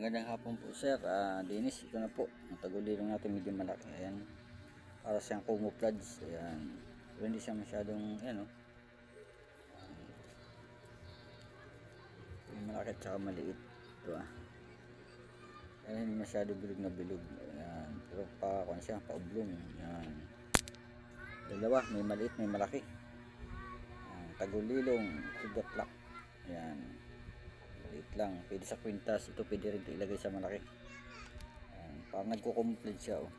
magandang hapon po sir. Ah, Dennis, ito na po. Ang natin medyo malaki. Ayan. Para siyang camouflage. Ayan. Pero hindi siya masyadong, ayan o. Yung malaki at saka maliit. Ito ah. Ayan, hindi masyado bilog na bilog. Ayan. Pero pa, kung siya, paublong. Ayan. Dalawa, may maliit, may malaki. Ayan. Tagulilong, kugatlak. Ayan maliit lang pwede sa kwintas. Ito pwede rin ilagay sa malaki. Ayan, parang nagko-complete siya oh.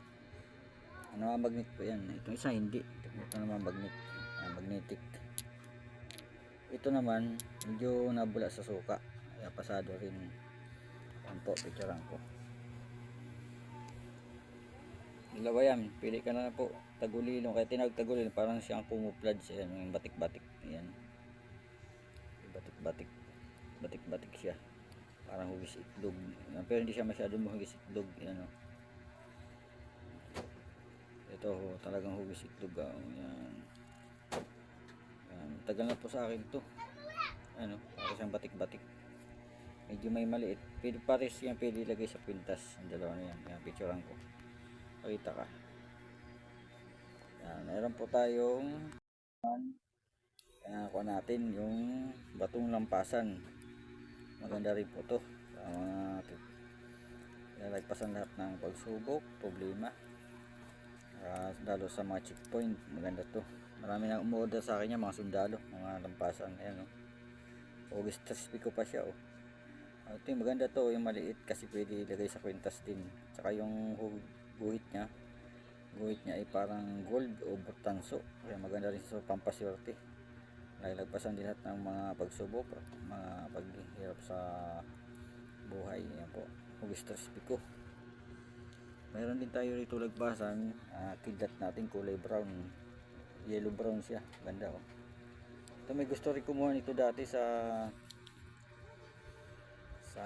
ano ang magnet po yan? Itong isa hindi. Ito naman magnet. Ayan, magnetic. Ito naman medyo nabula sa suka. Kaya pasado rin. Yan po picturean ko dalawa yan. Pili ka na po tagulilong. Kaya tinawag tagulilong parang siyang camouflage ayan yung batik-batik. Ayan. Batik-batik batik-batik siya. Parang hugis itlog. Yan, pero hindi siya masyadong mahugis itlog yan o ito ho, talagang hugis itlog ah. yan. yan tagal na po sa akin to ano para siyang batik-batik. Medyo may maliit. Pwede pares yan pwede ilagay sa pintas. Ang dalawa na yan. Yan picturean ko. Pakita ka. Yan meron po tayong kaya ako natin yung batong lampasan maganda rin po to. Sa mga lalagpasan lahat ng pagsubok problema. Uh, lalo sa mga checkpoint maganda to. Marami na umorder sa akin yan mga sundalo mga lampasan. Ayan o oh. August 3 ko pa siya oh. Uh, ito yung maganda to yung maliit kasi pwede ilagay sa kwintas din. Tsaka yung guhit nya guhit nya ay parang gold o burtanso kaya maganda rin sa pampaswerte lalagpasan din lahat ng mga pagsubok mga paghihirap sa buhay. Yan po hugis ko meron din tayo rito lagpasan uh, kidlat natin kulay brown. Yellow brown siya. Ganda oh. Ito may gusto rin kumuha nito dati sa sa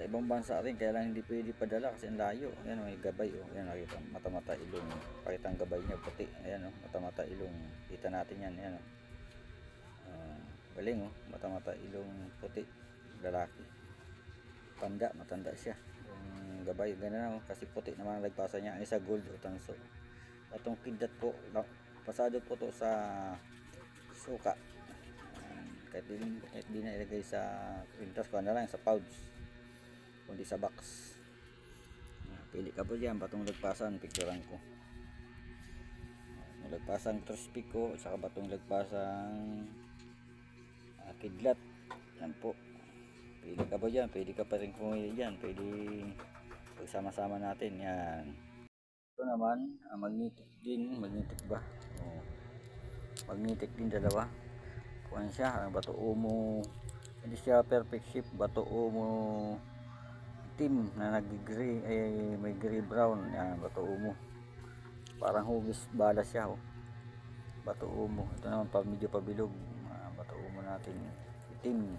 sa ibang bansa rin kaya lang hindi pwede padala kasi ang layo. Ayan may gabay oh. Ayan nakita mata-mata ilong. Pakita ang gabay niya puti. Ayan oh mata-mata ilong. Kita natin yan ayan oh. Uh, galing oh. Mata-mata ilong puti lalaki. Tanda matanda siya. Yung gabay ganun oh. Kasi puti naman ang lagpasa niya. Ang isa gold o tanso atong kidlat po pasado po to sa suka. Kahit di, kahit di na ilagay sa printas ko na lang sa pouch kundi sa box. Ah, pili ka po dyan batong lagpasan picturean ko. Ah, lagpasang crispy ko saka batong lagpasang uh, kidlat. Yan po. Pili ka po dyan pwede ka pa rin pumili dyan. Pwede pagsama-sama natin yan. Ito naman uh, magnetic din. Magnetic ba? Oh. magnetic din dalawa. Kuhan siya ah, bato umo. Hindi siya perfect shape bato umo itim na nag-gray ay may gray brown yan bato umo. Parang hugis bala siya oh. bato umo. Ito naman pa medyo pabilog ah, bato umo natin. Itim.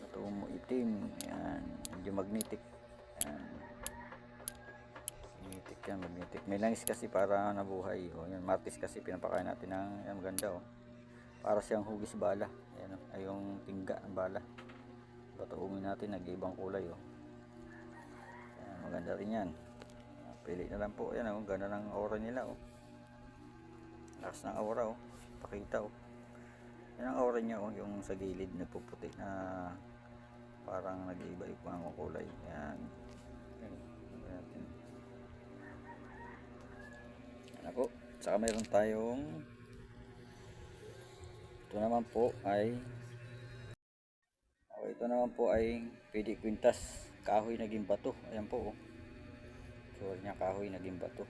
Bato umo itim. Yan medyo magnetic. Yan. Magnetic yan magnetic. May langis kasi para nabuhay oh. yan martis kasi pinapakain natin ng yan maganda oh. para siyang hugis bala. Yan oh. ay yung tingga ng bala patuungin natin nag-ibang kulay oh. Ayan, maganda rin yan pili na lang po yan oh. ganda ng aura nila oh. lakas ng aura oh. pakita oh. yan ang aura niya oh. yung sa gilid nagpuputi na parang nag-iiba iba ang kulay yan yan po saka mayroon tayong ito naman po ay Okay, ito naman po ay pwede kwintas kahoy naging bato. Ayan po oh. Sure niya kahoy naging bato.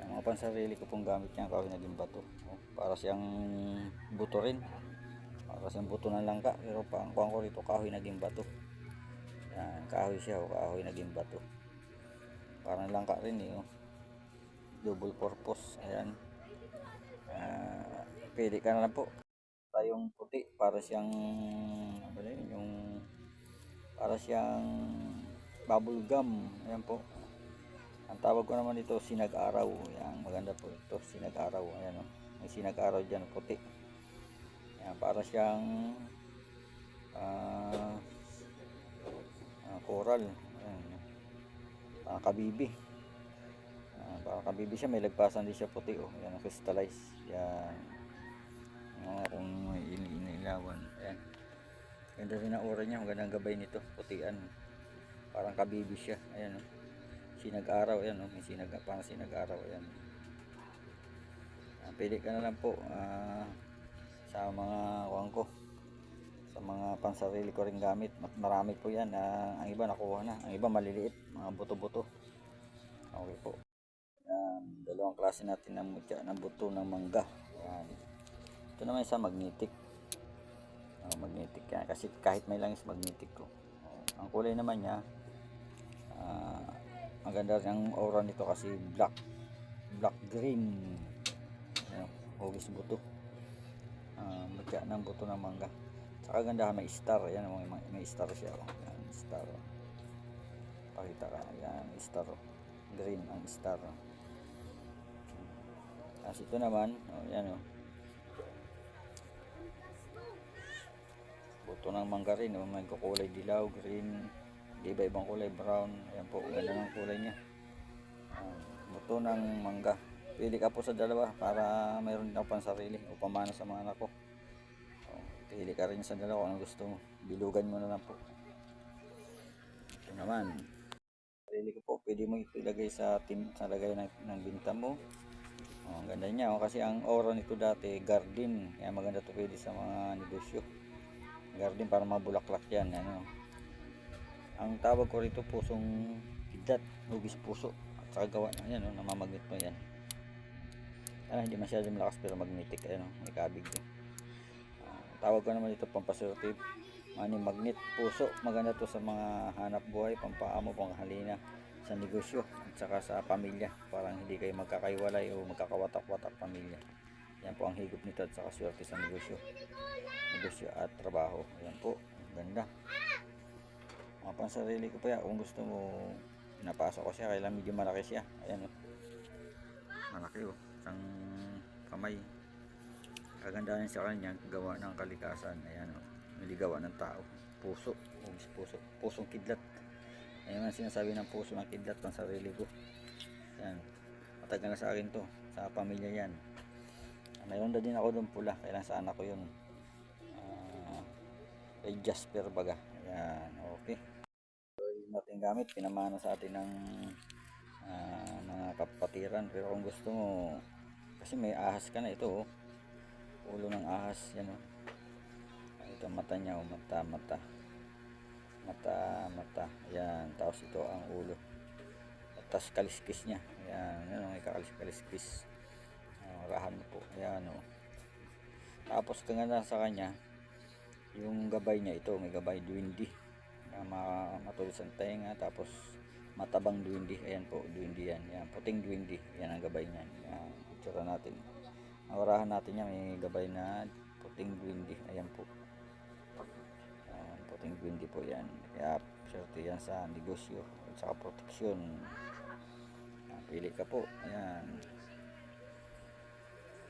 Ang mga pansarili ko pong gamit niya kahoy naging bato. Oh, para siyang buto rin. Para siyang buto ng langka. Pero pang ko rito kahoy naging bato. Yan, kahoy siya oh, kahoy naging bato. Parang langka rin eh oh. Double purpose. Ayan. Uh, pwede ka na lang po tayong puti para siyang ano yun, yung para siyang bubble gum ayan po ang tawag ko naman ito sinag-araw yan maganda po ito sinag-araw ayan o may sinag-araw dyan puti yan para siyang uh, coral. Ayan. Parang kabibi. Ah, parang kabibi siya. May lagpasan din siya puti. Oh. Yan, crystallize. Yan. Oh, kung may ini- inilawan. Ayan. Ganda rin ang aura niya. Magandang gabay nito. Putian. Parang kabibi siya. Ayan. Oh. Sinag-araw. Ayan. Oh. Sinag, parang sinag-araw. Ayan. Ah, pili ka na lang po. Ah, sa mga kuwang ko sa mga pansarili ko rin gamit marami po yan Ah, ang iba nakuha na ang iba maliliit mga buto-buto okay po dalawang klase natin ng mutya ng buto ng mangga yan ito naman isa magnetic oh, magnetic yan kasi kahit may langis magnetic ko oh, ang kulay naman niya ah, maganda rin ang aura nito kasi black black green Ayan, hugis buto uh, mutya ng buto ng mangga saka ganda may star yan may, may star siya oh. yan, star oh. pakita ka yan star oh. green ang star oh. tapos ito naman oh, yan oh. Buto ng mangga rin oh. may kukulay dilaw green. Iba ibang kulay brown. Ayan po ganda ng kulay niya. Ah, buto ng mangga. Pili ka po sa dalawa para mayroon din ako pang sarili o pamana sa mga anak ko. Oh, pili ka rin sa dalawa kung gusto mo. Bilugan mo na lang po. Ito naman. Sarili ko po pwede mo ilagay sa tim sa lagay ng, ng binta mo. Oh, ang ganda niya oh, kasi ang aura nito dati garden. Kaya maganda to pwede sa mga negosyo garden para mabulaklak yan ano. Ang tawag ko rito pusong kidlat hugis puso. At saka gawa na yan oh, namamagnet mo yan. Ah, hindi masyadong malakas pero magnetic ayun oh, may kabig din. Ah, tawag ko naman ito pampaswerte ano magnet puso. Maganda to sa mga hanap buhay pampaamo panghalina sa negosyo at saka sa pamilya. Parang hindi kayo magkakaiwalay o magkakawatak-watak pamilya yan po ang higop nito at saka swerte sa negosyo. Negosyo at trabaho. Ayan po. Ganda. Mga pansarili ko pa yan. Kung gusto mo napasok ko siya. Kailan medyo malaki siya. Ayan oh. malaki oh. Isang kamay. Kagandahan sa kanya gawa ng kalikasan. Ayan oh. Niligawa ng tao. Puso. Hugis puso. Pusong kidlat. Ayan ang sinasabi ng puso ng kidlat sarili ko. Ayan. Matagal na sa akin to. Sa pamilya yan mayroon na din ako doon pula. Kailan sa anak ko yun. Ah, kay Jasper baga. Ayan okay. So, yung natin gamit. Pinamana sa atin ng ah, mga kapatiran. Pero kung gusto mo kasi may ahas ka na ito oh. ulo ng ahas yan oh. ito mata niya oh. mata mata. Mata mata. Yan tapos ito ang ulo. At tapos kaliskis niya. Yan yan oh, may kakalis kaliskis rahan mo po. Yan oh. tapos kaganda sa kanya yung gabay niya. Ito may gabay duwindi. Na ma- matulad sa tenga tapos matabang duwindi. Ayan po duwindi yan. Yan puting duwindi. Yan ang gabay niyan yan itsura natin. Ang orahan natin yan may gabay na puting duwindi. Ayan po. Yan, puting duwindi po yan. Kaya swerte yan sa negosyo at saka proteksyon. Pili ka po. Ayan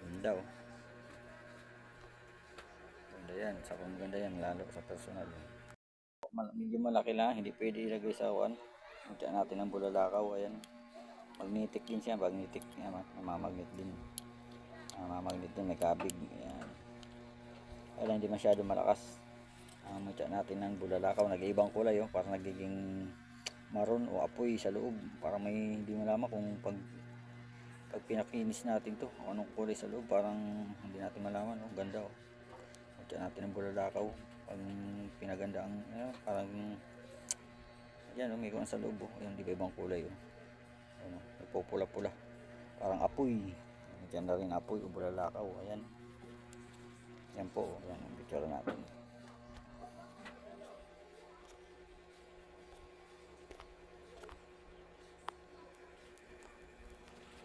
ganda oh ganda yan. Sa ganda yan lalo sa personal Mal- medyo malaki lang hindi pwede ilagay sa one Magyan natin ng bulalakaw ayan. Magnetic din siya magnetic yan mamamagnet din. Mamamagnet din may kabig ayan. Kaya hindi masyado malakas. Uh, magyan natin ng bulalakaw nag-iibang kulay oh, parang nagiging maroon o apoy sa loob para may hindi malaman kung pag pag pinakinis natin to anong kulay sa loob parang hindi natin malaman oh, ganda oh. Lagyan natin ng bulalakaw. Pag pinaganda ang eh, parang yan oh, may kuwan sa loob oh. Ayan, di ba ibang kulay oh. Ayan, oh, may pupula-pula parang apoy. Diyan na rin apoy o bulalakaw. Ayan. Yan po oh. yan ang picture natin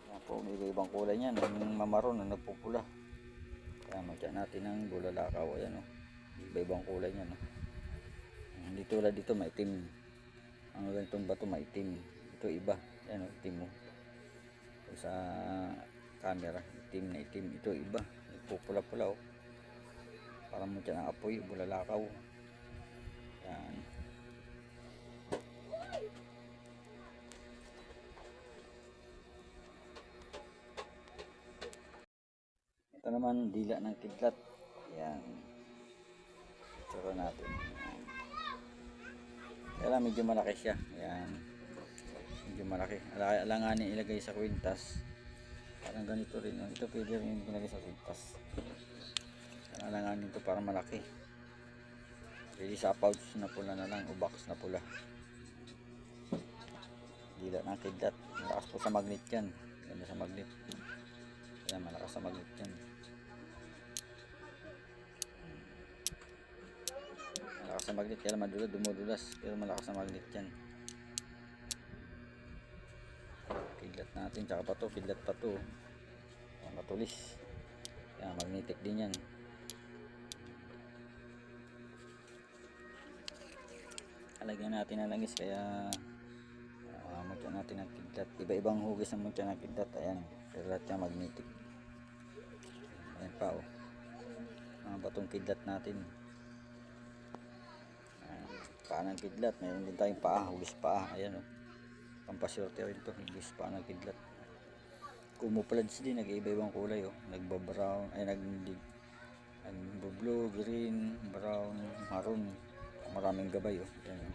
yan po may ibang kulay niyan. Yung mamaron na nagpupula. Kaya magyan natin ng bulalakaw ayan oh. Iba-ibang kulay niya no hindi tulad dito maitim ang ganitong bato maitim ito iba yan o itim mo Ito sa camera itim na itim. Ito iba pupula-pula oh. Parang mo dyan ang apoy bulalakaw naman dila ng kidlat. Yan. Tsura natin. Yan. Kaya lang medyo malaki siya. Yan. Medyo malaki. Ala- Alanganin ilagay sa kwintas. Parang ganito rin. Ito pwede rin ilagay sa kwintas. Alanganin ito para malaki. Pwede sa pouch na pula na lang o box na pula. Dila ng kidlat. Malakas po sa magnet yan. Ganda sa magnet. Yan, malakas sa magnet yan. Malakas sa magnet. Kaya madulas, dumudulas. Pero malakas sa magnet yan. Kidlat natin. Tsaka pa to. Kidlat pa to. Matulis. Yan, magnetic din yan. Alagyan natin ng langis kaya uh, mutya natin ang kidlat. Iba-ibang hugis ang mutya ng kidlat. Ayan. Pero lahat yan magnetic. Ayan pa oh. Mga batong kidlat natin. Paa kidlat. Mayroon din tayong paa. Hugis paa. Ayan oh. Pampasyerte rin to. Hugis paa ng kidlat. Kumuplads din. Nag-iba-ibang kulay oh. Nagba-brown. Ay nag Nagbo-blue, green, brown, maroon. Maraming gabay oh. Ayan oh.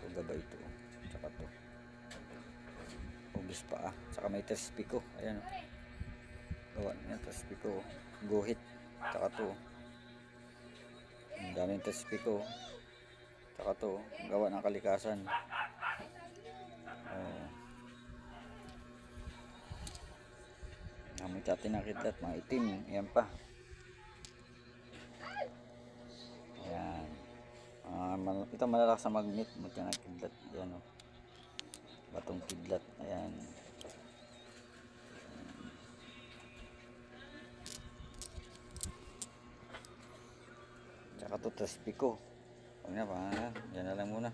Ito gabay ito. oh. Tsaka to. Hugis paa. Tsaka may tespico. Ayan oh. Gawa niya tespico. oh. Guhit. Tsaka to. oh. Ang daming tespico. Oh. Tsaka to. oh. Gawa ng kalikasan. Oh. Gamit natin ng kidlat. Mga itim. Ayan pa. Ayan. Ah, mal- ito malalakas sa magnet mo dyan kidlat. Ayan o. Batong kidlat. Ayan. Tsaka to Tespico. Huwag na pa. Yan na lang muna.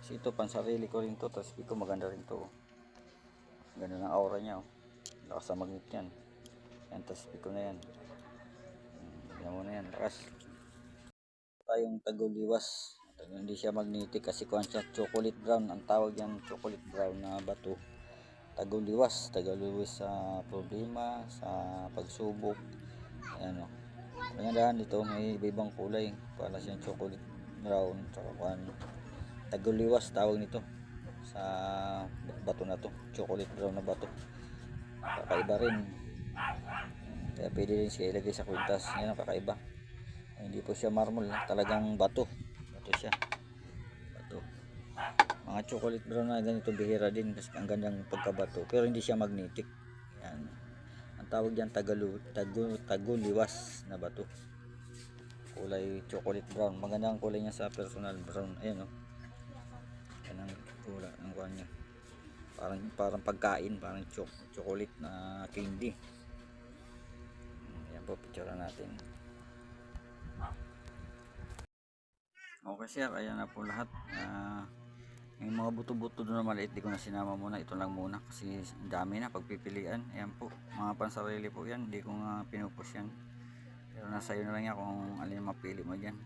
Kasi ito pansarili ko rin to. Tespico maganda rin to. oh. Ganda ng aura niya. Oh. Lakas sa magnet yan. Yan Tespico na yan. Hmm, Yan muna yan. Lakas tayong taguliwas. Ito, Hindi siya magnetic kasi kuhan siya chocolate brown. Ang tawag yan chocolate brown na bato. Taguliwas. Taguliwas sa problema, sa pagsubok. Ayan o. Kagandahan dito may ibang kulay. Para siyang chocolate brown. Tsaka kuhan. Taguliwas tawag nito. Sa bato na to. Chocolate brown na bato. Kakaiba rin. Kaya pwede rin siya ilagay sa kwintas. Yan ang kakaiba. Ay, hindi po siya marble, talagang bato. Bato siya. Bato. Mga chocolate brown na ganito bihira din kasi ang gandang pagkabato. Pero hindi siya magnetic. Yan. Ang tawag diyan tagalu, tagu, taguliwas na bato. Kulay chocolate brown. Maganda ang kulay niya sa personal brown. Ayan oh. Yan ang kulay ng kuha niya. Parang parang pagkain, parang chok chocolate na candy. Yan po picture natin. Okay sir, ayan na po lahat. Ah, yung mga buto-buto doon na maliit, di ko na sinama muna. Ito lang muna kasi ang dami na pagpipilian. Ayan po, mga pansarili po yan. Di ko nga pinupush yan. Pero nasa iyo na lang yan kung alin ang mapili mo dyan.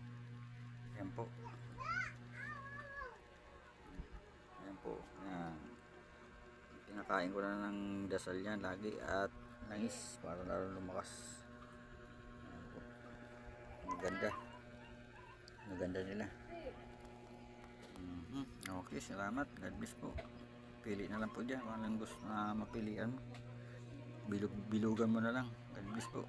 Ayan po. Ayan po. Ayan. Pinakain ko na ng dasal yan lagi at langis para lalo lumakas. Ayan po. Ang ganda. Ang ganda nila. Mhm. Okay, salamat. God bless po. Pili na lang po dyan kung anong gusto na mapilian bilugan mo na lang. God bless po.